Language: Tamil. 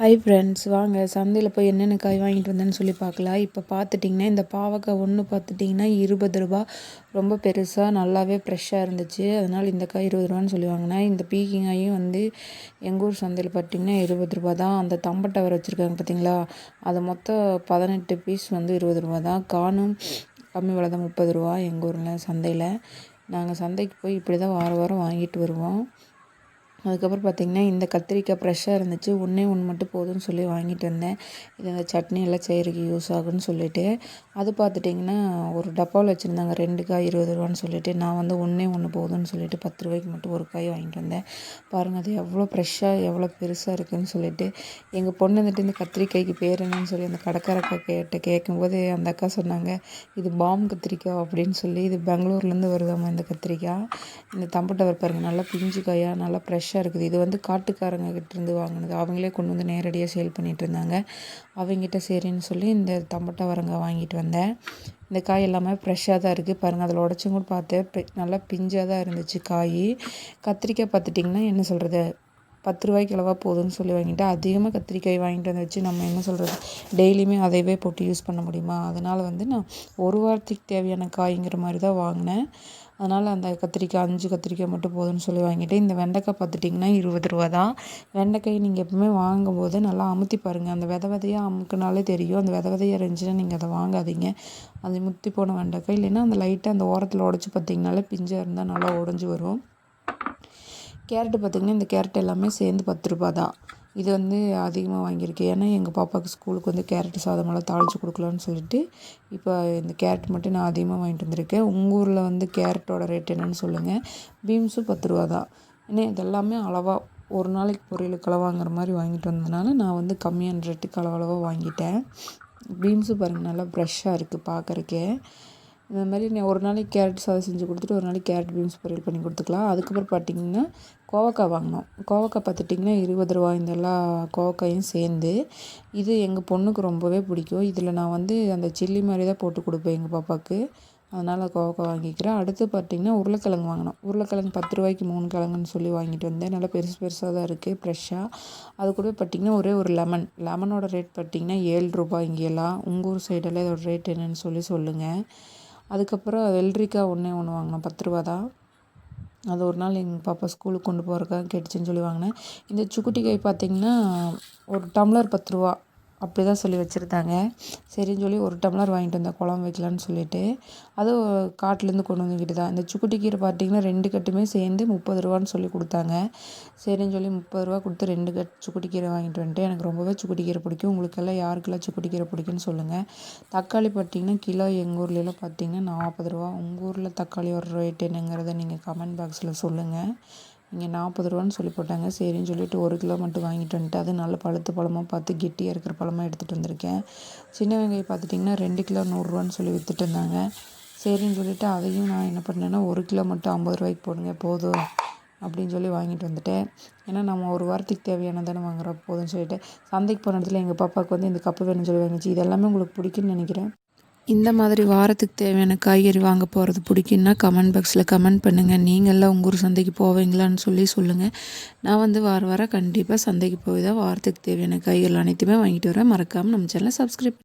ஹை ஃப்ரெண்ட்ஸ் வாங்க. சந்தையில் போய் என்னென்ன காய் வாங்கிட்டு வந்தேன்னு சொல்லி பார்க்கலாம். இப்போ பார்த்துட்டிங்கன்னா இந்த பாவக்காய் ஒன்று பார்த்துட்டிங்கன்னா இருபது ரூபா. ரொம்ப பெருசாக நல்லாவே ஃப்ரெஷ்ஷாக இருந்துச்சு. அதனால் இந்த காய் இருபது ரூபான்னு சொல்லி வாங்கினேன். இந்த பீக்கிங்காயும் வந்து எங்கள் ஊர் சந்தையில் பார்த்திங்கன்னா இருபது ரூபா தான். அந்த தம்பட்டவர் வச்சுருக்காங்க பார்த்தீங்களா? அது மொத்தம் பதினெட்டு பீஸ் வந்து இருபது ரூபா தான். காணும் கம்மி விலை தான் முப்பது ரூபா எங்கள் ஊரில் சந்தையில். நாங்கள் சந்தைக்கு போய் இப்படி தான் வாரம் வாரம் வாங்கிட்டு வருவோம். அதுக்கப்புறம் பார்த்திங்கன்னா இந்த கத்திரிக்காய் ஃப்ரெஷ்ஷாக இருந்துச்சு. ஒன்றே ஒன்று மட்டும் போதும்னு சொல்லி வாங்கிட்டு வந்தேன். இது அந்த சட்னி எல்லாம் செய்கிறதுக்கு யூஸ் ஆகும்னு சொல்லிட்டு. அது பார்த்துட்டிங்கன்னா ஒரு டப்பாவில் வச்சுருந்தாங்க. ரெண்டு காய் இருபது ரூபான்னு சொல்லிட்டு. நான் வந்து ஒன்றே ஒன்று போதும்னு சொல்லிட்டு பத்து ரூபாய்க்கு மட்டும் ஒரு காய் வாங்கிட்டு வந்தேன். பாருங்கள் அது எவ்வளோ ஃப்ரெஷ்ஷாக எவ்வளோ பெருசாக இருக்குதுன்னு சொல்லிட்டு. எங்கள் பொண்ணு வந்துட்டு இந்த கத்திரிக்காய்க்கு பேர் என்னன்னு சொல்லி அந்த கடைக்காரக்கா கேட்ட கேட்கும்போது அந்த அக்கா சொன்னாங்க இது பாம் கத்திரிக்காய் அப்படின்னு சொல்லி. இது பெங்களூர்லேருந்து வருதாம்மா இந்த கத்திரிக்காய். இந்த தம்பட்டவர் பாருங்கள் நல்லா பிஞ்சு காயாக நல்லா ஃப்ரெஷ்ஷாக ஃப்ரெஷ்ஷாக இருக்குது. இது வந்து காட்டுக்காரங்க கிட்டேருந்து வாங்கினது. அவங்களே கொண்டு வந்து நேரடியாக சேல் பண்ணிகிட்டு இருந்தாங்க. அவங்ககிட்ட சரின்னு சொல்லி இந்த தம்பட்டை வரங்காய் வாங்கிட்டு வந்தேன். இந்த காய் எல்லாமே ஃப்ரெஷ்ஷாக தான் இருக்குது. பாருங்கள் அதில் உடச்சும் கூட பார்த்தேன். நல்லா பிஞ்சாக தான் இருந்துச்சு காய். கத்திரிக்காய் பார்த்துட்டிங்கன்னா என்ன சொல்கிறது? பத்து ரூபாய்க்கு அளவாக போதும்னு சொல்லி வாங்கிட்டு அதிகமாக கத்திரிக்காய் வாங்கிட்டு வந்து வச்சு நம்ம என்ன சொல்கிறது டெய்லியுமே அதையவே போட்டு யூஸ் பண்ண முடியுமா? அதனால் வந்து நான் ஒரு வாரத்துக்கு தேவையான காய்ங்கிற மாதிரி தான் வாங்கினேன். அதனால் அந்த கத்திரிக்காய் அஞ்சு கத்திரிக்காய் மட்டும் போதும்னு சொல்லி வாங்கிட்டு இந்த வெண்டைக்காய் பார்த்துட்டிங்கன்னா இருபது ரூபா தான். வெண்டைக்காய் நீங்கள் எப்பவுமே வாங்கும்போது நல்லா அமுத்தி பாருங்கள் அந்த வித விதையாக அமுக்குனாலே தெரியும். அந்த வித விதையாக இருந்துச்சுன்னா நீங்கள் அதை வாங்காதீங்க. அது முத்தி போன வெண்டைக்காய். இல்லைன்னா அந்த லைட்டாக அந்த ஓரத்தில் உடச்சி பார்த்தீங்கனாலே பிஞ்சாக இருந்தால் நல்லா உடஞ்சி வரும். கேரட்டு பார்த்திங்கன்னா இந்த கேரட் எல்லாமே சேர்ந்து பத்து ரூபா தான் இது வந்து அதிகமாக வாங்கியிருக்கேன். ஏன்னா எங்கள் பாப்பாவுக்கு ஸ்கூலுக்கு வந்து கேரட்டு சாதமெல்லாம் தாளித்து கொடுக்கலான்னு சொல்லிட்டு இப்போ இந்த கேரட் மட்டும் நான் அதிகமாக வாங்கிட்டு வந்திருக்கேன். உங்கள் ஊரில் வந்து கேரட்டோட ரேட் என்னென்னு சொல்லுங்கள் பீன்ஸும் பத்து ரூபா தான் ஏன்னா இதெல்லாமே அளவாக ஒரு நாளைக்கு பொரியலுக்கு அளவாங்கிற மாதிரி வாங்கிட்டு வந்ததுனால நான் வந்து கம்மியான ரேட்டுக்கு அளவளவாக வாங்கிட்டேன். பீன்ஸு பாருங்கள் நல்லா ஃப்ரெஷ்ஷாக இருக்குது பார்க்குறக்கே இந்த மாதிரி நீ ஒரு நாளைக்கு கேரட் சாதம் செஞ்சு கொடுத்துட்டு ஒரு நாளைக்கு கேரட் பீன்ஸ் பொரியல் பண்ணி கொடுத்துக்கலாம். அதுக்கப்புறம் பார்த்திங்கன்னா கோவக்காய் வாங்கினோம் கோவக்காய் பார்த்துட்டிங்கன்னா இருபது ரூபா இந்த எல்லா கோவக்காயும் சேர்ந்து இது எங்கள் பொண்ணுக்கு ரொம்பவே பிடிக்கும். இதில் நான் வந்து அந்த சில்லி மாதிரி தான் போட்டு கொடுப்பேன் எங்கள் பாப்பாவுக்கு அதனால் கோவக்காய் வாங்கிக்கிறேன். அடுத்து பார்த்திங்கன்னா உருளைக்கிழங்கு வாங்கினோம் உருளைக்கிழங்கு பத்து ரூபாய்க்கு மூணு கிழங்குன்னு சொல்லி வாங்கிட்டு வந்தேன். நல்லா பெருசு பெருசாக தான் இருக்குது ஃப்ரெஷ்ஷாக அது கூட பார்த்திங்கன்னா ஒரே ஒரு லெமன் லெமனோட ரேட் பார்த்திங்கன்னா ஏழு ரூபாய் இங்கேலாம் உங்கள் ஊர் சைடெல்லாம் இதோட ரேட் என்னென்னு சொல்லி சொல்லுங்கள் அதுக்கப்புறம் வெள்ளரிக்காய் ஒன்றே ஒன்று வாங்கினோம் பத்து ரூபா தான். அது ஒரு நாள் எங்கள் பாப்பா ஸ்கூலுக்கு கொண்டு போகிறக்காக கேட்டுச்சுன்னு சொல்லி வாங்கினேன். இந்த சுக்குட்டி காய் பார்த்திங்கன்னா ஒரு டம்ளர் பத்து ரூபா. அப்படி தான் சொல்லி வச்சுருந்தாங்க. சரின்னு சொல்லி ஒரு டம்ளர் வாங்கிட்டு வந்தேன் குழம்பு வைக்கலான்னு சொல்லிட்டு அதுவும் காட்டிலேருந்து கொண்டு வந்துக்கிட்டு தான் இந்த சுக்குட்டி கீரை பார்த்திங்கன்னா ரெண்டு கட்டுமே சேர்ந்து முப்பது ரூபான்னு சொல்லி கொடுத்தாங்க. சரின்னு சொல்லி முப்பது ரூபா கொடுத்து ரெண்டு கட் சுக்குட்டி கீரை வாங்கிட்டு வந்துட்டு எனக்கு ரொம்பவே சுக்குட்டி கீரை பிடிக்கும். உங்களுக்கெல்லாம் யாருக்கெல்லாம் சுக்குட்டி கீரை பிடிக்குன்னு சொல்லுங்கள் தக்காளி பார்த்திங்கன்னா கிலோ எங்கள் ஊர்லலாம் பார்த்திங்கன்னா நாற்பது ரூபா. உங்கள் ஊரில் தக்காளி ஒரு ரேட் என்னங்கிறத நீங்கள் கமெண்ட் பாக்ஸில் சொல்லுங்கள் இங்கே நாற்பது ரூபான்னு சொல்லி போட்டாங்க. சரின்னு சொல்லிட்டு ஒரு கிலோ மட்டும் வாங்கிட்டு வந்துட்டு அது நல்ல பழுத்த பழமாக பார்த்து கெட்டியாக இருக்கிற பழமாக எடுத்துகிட்டு வந்திருக்கேன். சின்ன வெங்காயம் பார்த்துட்டிங்கன்னா ரெண்டு கிலோ நூறுரூவான்னு சொல்லி விற்றுட்டு இருந்தாங்க. சரின்னு சொல்லிவிட்டு அதையும் நான் என்ன பண்ணேன்னா ஒரு கிலோ மட்டும் ஐம்பது ரூபாய்க்கு போடுங்க போதும் அப்படின்னு சொல்லி வாங்கிட்டு வந்துட்டேன். ஏன்னா நம்ம ஒரு வாரத்துக்கு தேவையானதானே வாங்குறோம் போதும்னு சொல்லிட்டு. சந்தைக்கு போன இடத்துல எங்கள் பாப்பாவுக்கு வந்து இந்த கப்பு வேணும்னு சொல்லி வாங்கிச்சு. இதெல்லாமே உங்களுக்கு பிடிக்குன்னு நினைக்கிறேன். இந்த மாதிரி வாரத்துக்கு தேவையான காய்கறி வாங்க போகிறது பிடிக்குன்னா கமெண்ட் பாக்ஸில் கமெண்ட் பண்ணுங்கள் நீங்கள்லாம் உங்கள் ஊர் சந்தைக்கு போவீங்களான்னு சொல்லி சொல்லுங்கள் நான் வந்து வார வாரம் கண்டிப்பாக சந்தைக்கு போய் தான் வாரத்துக்கு தேவையான காய்கறிகள் அனைத்துமே வாங்கிட்டு வரேன். மறக்காமல் நம்ம சேனலை சப்ஸ்கிரைப்